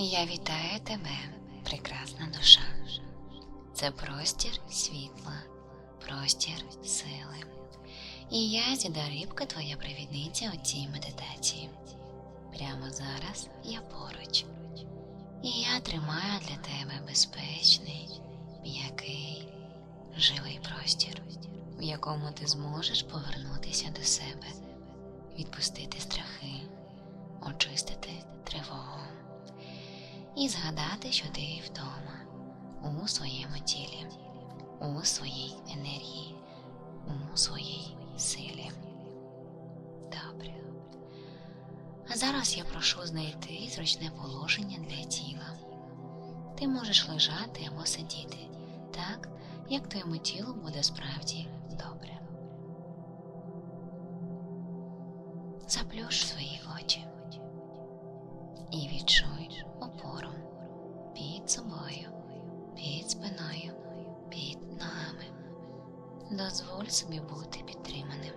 Я вітаю тебе, прекрасна душа. Це простір світла, простір сили. І я, Зіда Рибка, твоя провідниця у цій медитації. Прямо зараз я поруч. І я тримаю для тебе безпечний, м'який, живий простір, в якому ти зможеш повернутися до себе, відпустити страхи, очистити тривогу і згадати, що ти вдома у своєму тілі, у своїй енергії, у своїй силі. Добре. А зараз я прошу знайти зручне положення для тіла. Ти можеш лежати або сидіти так, як твоєму тілу буде справді добре. Заплющ свої очі і відчуй опору під собою, під спиною, під ногами. Дозволь собі бути підтриманим.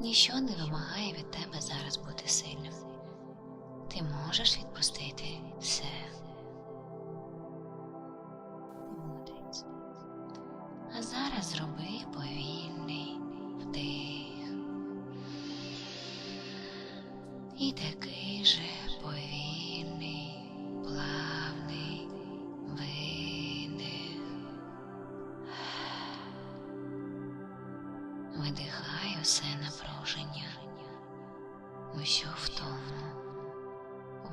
Ніщо не вимагає від тебе зараз бути сильним. Ти можеш відпустити все. Видихай усе напруження, усю втому,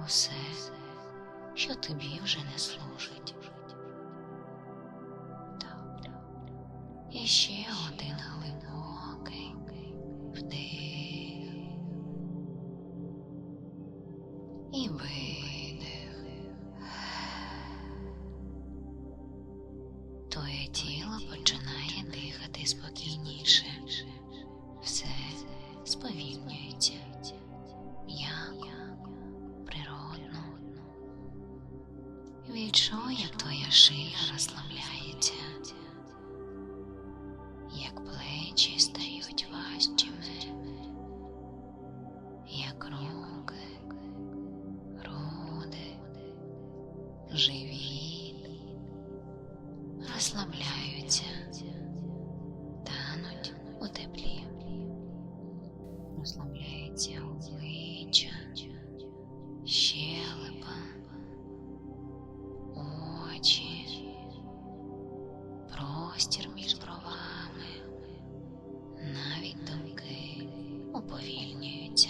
усе, що тобі вже не служить. І ще один глибокий простір між бровами, навіть думки уповільнюються.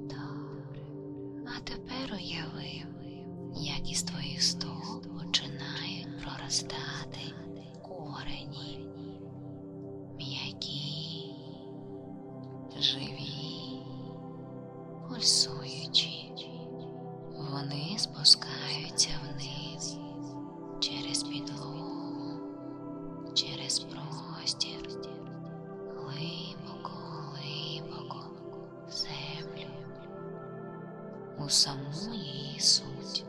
Добре. А тепер уяви, як із твоїх стоп починають проростати корені, м'які, живі, пульсуючі. У саму її суть,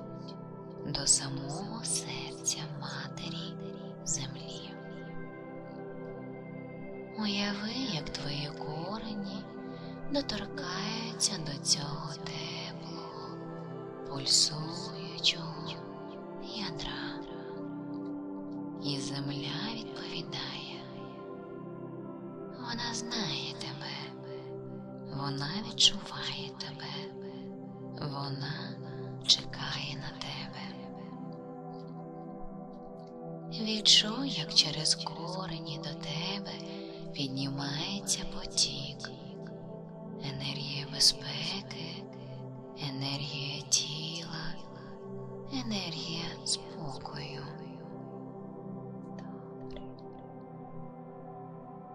до самого серця матері землі. Уяви, як твої корені доторкаються до цього теплого, пульсуючого ядра, і земля відповідає. Вона знає тебе, вона відчуває тебе. Вона чекає на тебе. Відчуй, як через корені до тебе піднімається потік, енергія безпеки, енергія тіла, енергія спокою.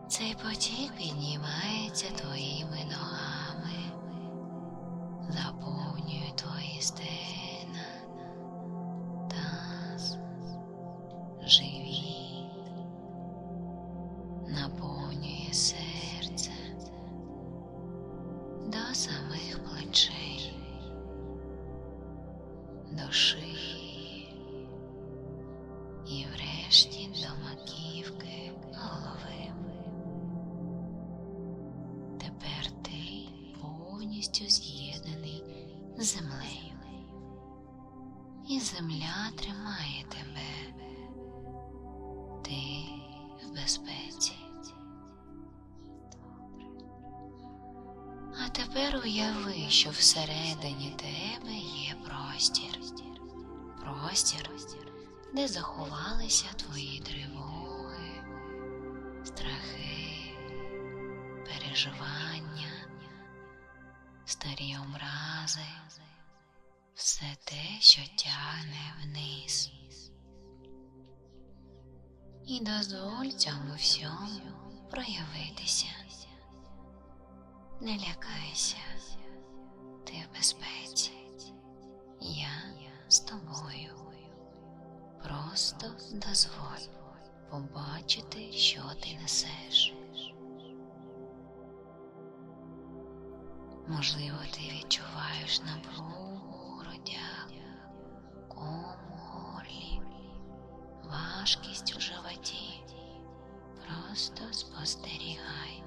Цей потік піднімається твоїми повністю з'єднаний з землею. І земля тримає тебе. Ти в безпеці. А тепер уяви, що всередині тебе є простір. Простір, де заховалися твої тривоги, страхи, переживання, старі образи, все те, що тягне вниз. І дозволь цьому всьому проявитися. Не лякайся, ти в безпеці. Я з тобою. Просто дозволь побачити, що ти несеш. Можливо, ти відчуваєш у грудях, ком у горлі, важкість у животі. Просто спостерігай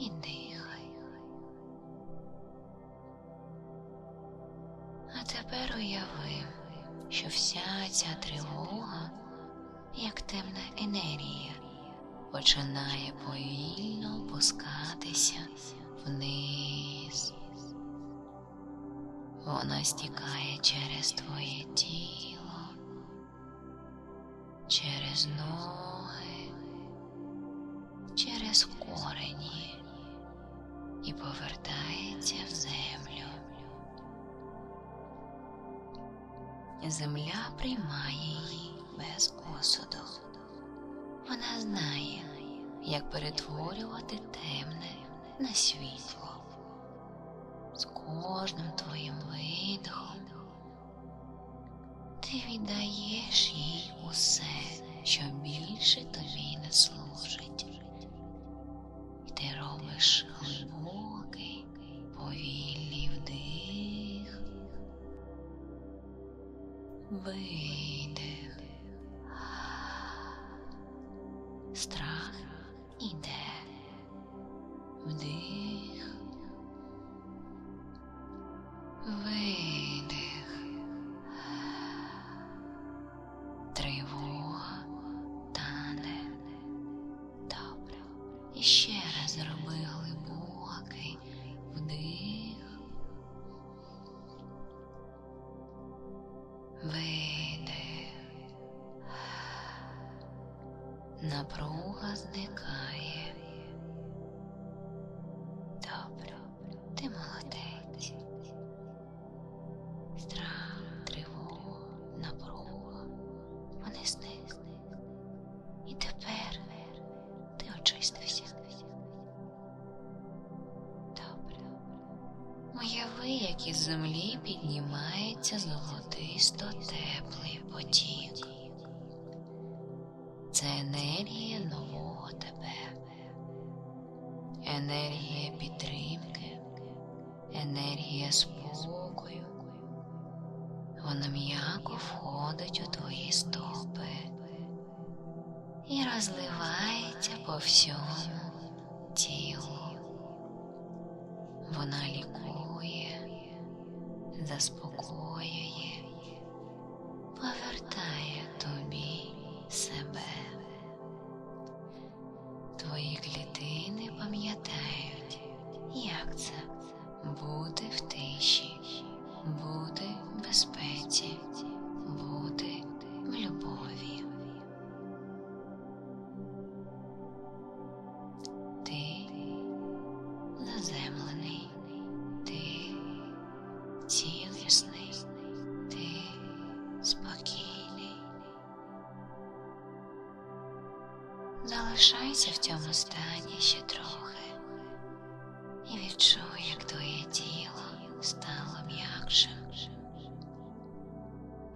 і дихай. А тепер уяви, що вся ця тривога, як темна енергія, починає повільно опускатися вниз. Вона стікає через твоє тіло, через ноги, через корені і повертається в землю. Земля приймає її без осуду. Вона знає, як перетворювати темне на світло. З кожним твоїм видихом ти віддаєш їй усе, що більше тобі не служить. І ти робиш глибокий, повільний вдих, видих. Страх іде. Вдих. Видих. Тривога тане. Добре. І ще раз зроби глибокий вдих. Видих. Напруга зникає. Як із землі піднімається золотисто теплий потік. Це енергія нового тебе, енергія підтримки, енергія спокою. Вона м'яко входить у твої стопи і розливається по всьому тілу. Вона Залишайся в цьому стані ще трохи і відчуй, як твоє тіло стало м'якшим,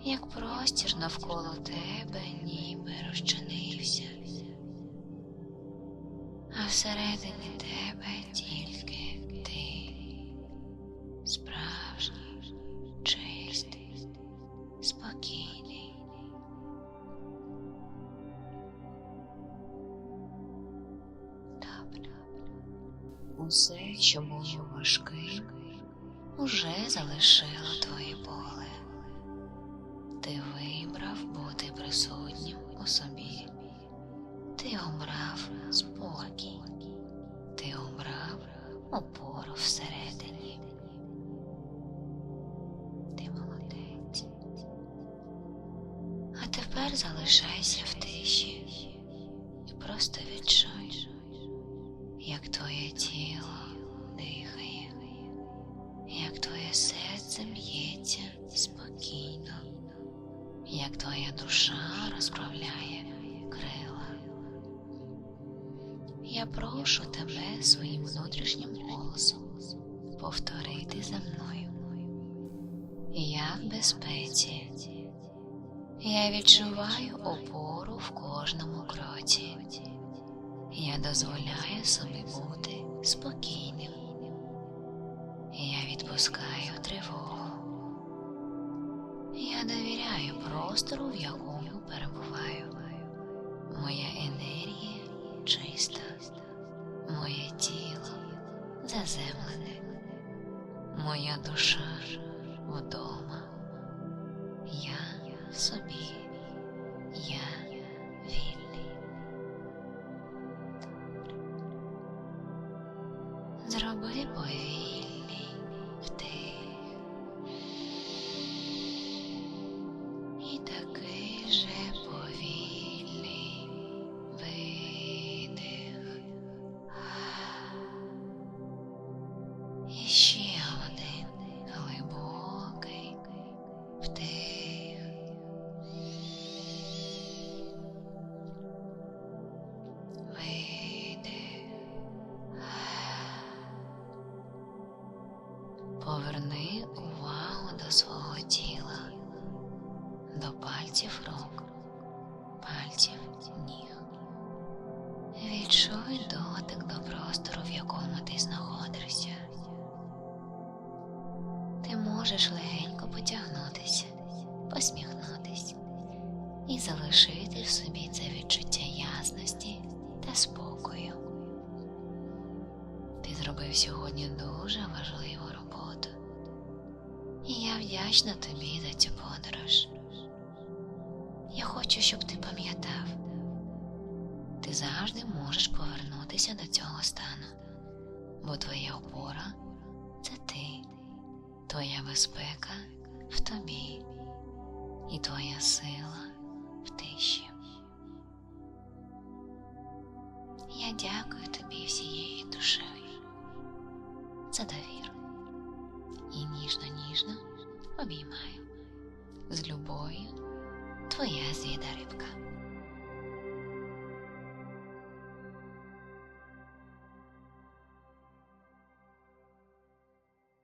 як простір навколо тебе ніби розчинився, а всередині тебе тільки Усе, що було важким, уже залишило твоє поле. Ти вибрав бути присутнім у собі. Ти обрав спокій. Ти обрав опору всередині. Ти молодець. А тепер залишайся в тиші і просто відчуй, як твоє тіло дихає, як твоє серце б'ється спокійно, як твоя душа розправляє крила. Я прошу тебе своїм внутрішнім голосом повторити за мною. Я в безпеці. Я відчуваю опору в кожному кроці. Я дозволяю собі бути спокійним. Я відпускаю тривогу. Я довіряю простору, в якому перебуваю. Моя енергія чиста, моє тіло заземлене, моя душа вдома. Такий же повільний видих. І один глибокий вдих. Видих. Поверни увагу до свого тіла, до пальців рук, пальців ніг. Відчуй дотик до простору, в якому ти знаходишся. Ти можеш легенько потягнутися, посміхнутися і залишити в собі це відчуття ясності та спокою. Ти зробив сьогодні дуже важливу роботу, і я вдячна тобі за цю подорож. Я хочу, щоб ти пам'ятав, ти завжди можеш повернутися до цього стану, бо твоя опора це ти, твоя безпека в тобі і твоя сила в тиші. Я дякую тобі всією душею за довіру і ніжно-ніжно обіймаю. З любов'ю, твоя звіда рибка.